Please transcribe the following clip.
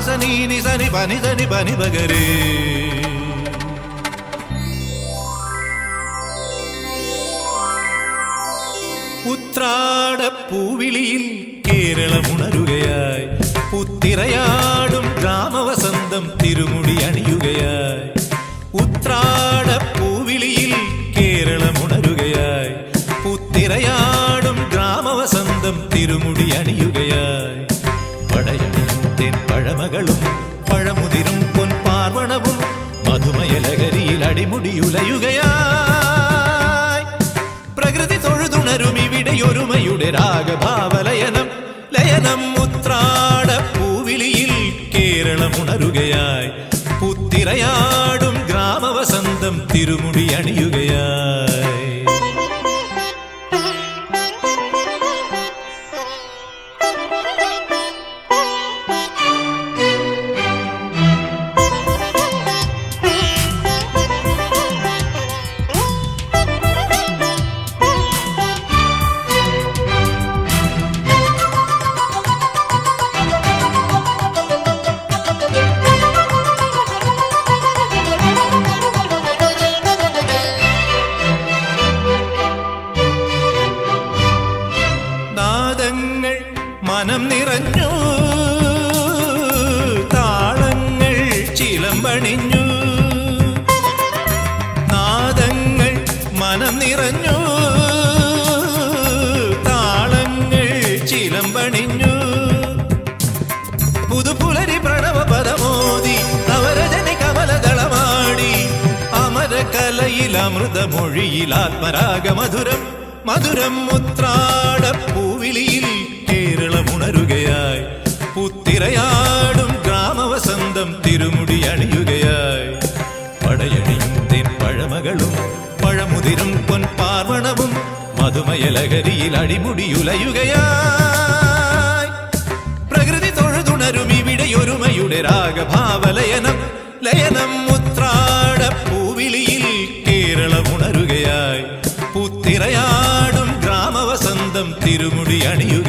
സനി നി സനി പനി സനി പനി പകരേ. ഉത്രാടപ്പൂവിളിയിൽ കേരളമുണരുകയായി. പുത്തിരയാടും ഗ്രാമവസന്തം തിരുമുടി അണിയുകയായി. ഉത്രാടപ്പൂവിളിയിൽ കേരളമുണരുകയായി. പുത്തിരയാടും ഗ്രാമവസന്തം തിരുമുടി പഴമുതിരും പൊൻപാർവണവും മധുമയലഹരിയിൽ അടിമുടിയുലയുകയായി. പ്രകൃതി തൊഴുതുണരും ഇവിടെ ഒരുമയുടെ രാഗഭാവലയനം. ലയനം ഉത്രാട പൂവിളിയിൽ കേരളമുണരുകയായി. പുത്തിരയാടും ഗ്രാമവസന്തം തിരുമുടി അണിയുകയായി. മനം നിറഞ്ഞു. താളങ്ങൾ ചിലമ്പണിഞ്ഞു. നാദങ്ങൾ മനം നിറഞ്ഞു. താളങ്ങൾ ചിലമ്പണിഞ്ഞു. പുതുപുലരി പ്രണവ പദമോദി നവരജനി കമലദളമാടി. അമരകലയിൽ അമൃതമൊഴിയിൽ ആത്മരാഗ മധുരം മധുരം മുത്രാട മധുമയലഹരിയിൽ അടിമുടിയുലയുകയായി. പ്രകൃതി തൊഴുതുണരും ഇവിടെ ഒരുമയുടെ രാഗഭാവലയനം. ലയനം ഉത്രാട പൂവിളിയിൽ കേരളമുണരുകയായി. പുത്തിറയാടും ഗ്രാമവസന്തം തിരുമുടി അണിയുക